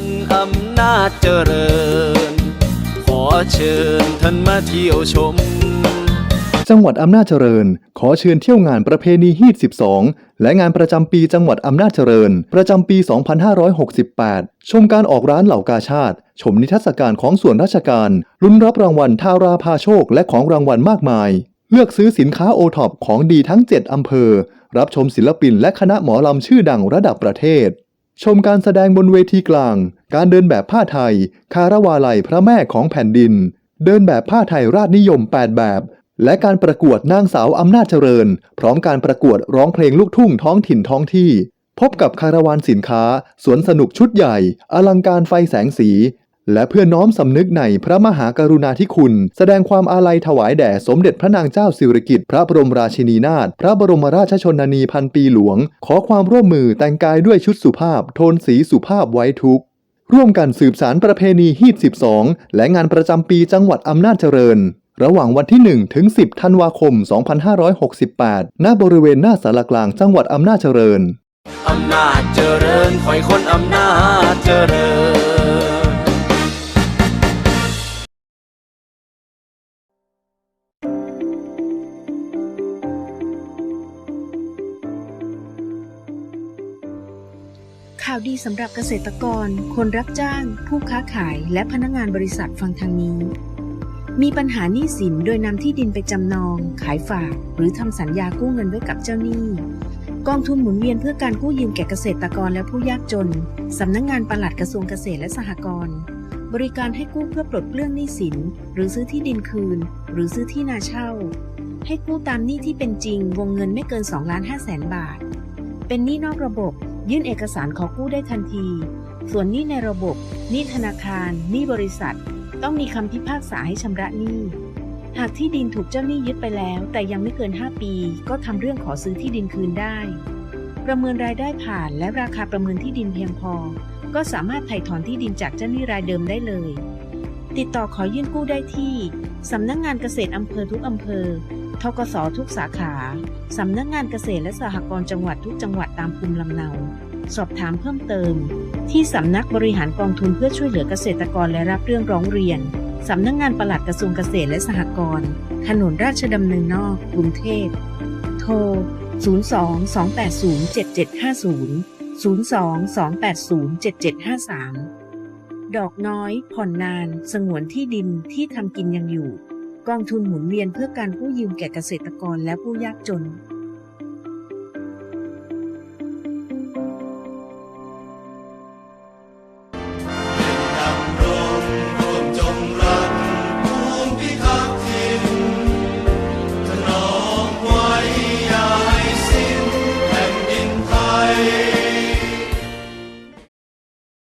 นอำนาจเจริญ ขอเชิญท่านมาเที่ยวชม จังหวัดอำนาจเจริญ ขอเชิญเที่ยวงานประเพณีฮีด 12 และงานประจำปีจังหวัดอำนาจเจริญ ประจำปี 2568 ชมการออกร้านเหล่ากาชาติ ชมนิทรรศการของส่วนราชการลุ้นรับรางวัลทาราพาโชค และของรางวัลมากมาย เลือกซื้อสินค้าโอท็อปของดีทั้ง 7 อำเภอ รับชมศิลปินและคณะหมอลำชื่อดังระดับประเทศ ชมการแสดงบนเวทีกลาง การเดินแบบผ้าไทย คาราวาลัยพระแม่ของแผ่นดิน เดินแบบผ้าไทยราชนิยม 8 แบบ และการประกวดนางสาวอำนาจเจริญ พร้อมการประกวดร้องเพลงลูกทุ่งท้องถิ่นท้องที่ พบกับคาราวานสินค้า สวนสนุกชุดใหญ่ อลังการไฟแสงสี และเพื่อน้อมสำนึกในพระมหากรุณาธิคุณ แสดงความอาลัยถวายแด่สมเด็จพระนางเจ้าสิริกิติ์พระบรมราชินีนาถพระบรมราชชนนีพันปีหลวง ขอความร่วมมือแต่งกายด้วยชุดสุภาพ โทนสีสุภาพไว้ทุกข์ร่วมกันสืบสารประเพณีฮีด12 และงานประจำปีจังหวัดอำนาจเจริญ ระหว่างวันที่ 1 ถึง 10 ธันวาคม 2568 ณ บริเวณหน้าสารกลางจังหวัดอำนาจเจริญ อำนาจเจริญคอยคนอำนาจเจริญ ข่าวดีสำหรับเกษตรกร คนรับจ้าง ผู้ค้าขาย และพนักงานบริษัทฟังทางนี้ มีปัญหาหนี้สินโดยนำที่ดินไปจำนอง ขายฝาก หรือทำสัญญากู้เงินไว้กับเจ้าหนี้ กองทุนหมุนเวียนเพื่อการกู้ยืมแก่เกษตรกรและผู้ยากจนสำนักงงานปลัดกระทรวงเกษตรและสหกรณ์บริการให้กู้เพื่อปลดเปลื้องหนี้สิน หรือซื้อที่ดินคืน หรือซื้อที่นาเช่า ให้กู้ตามหนี้ที่เป็นจริง วงเงินไม่เกิน2ล้าน5แสนบาท เป็นหนี้นอกระบบ ยื่นเอกสารขอกู้ได้ทันที ส่วนหนี้ในระบบหนี้ธนาคารหนี้บริษัท ต้องมีคำพิพากษาให้ชำระหนี้ หากที่ดินถูกเจ้าหนี้ยึดไปแล้ว แต่ยังไม่เกิน 5 ปี ก็ทำเรื่องขอซื้อที่ดินคืนได้ ประเมินรายได้ผ่านและราคาประเมินที่ดินเพียงพอ ก็สามารถไถ่ถอนที่ดินจากเจ้าหนี้รายเดิมได้เลย ติดต่อขอยื่นกู้ได้ที่สำนักงงานเกษตรอำเภอทุกอำเภอ ทกสทุกสาขา สำนักงานเกษตรและสหกรณ์จังหวัดทุกจังหวัดตามภูมิลำเนา สอบถามเพิ่มเติม ที่สำนักบริหารกองทุนเพื่อช่วยเหลือเกษตรกรและรับเรื่องร้องเรียน สำนักงานปลัดกระทรวงเกษตรและสหกรณ์ถนนราชดำเนินนอก กรุงเทพ โทร 02-280-7750 02-280-7753 ดอกน้อย ผ่อนนาน สงวนที่ดินที่ทำกินยังอยู่ กองทุนหมุนเวียนเพื่อการกู้ยืมแก่เกษตรกรและผู้ยากจน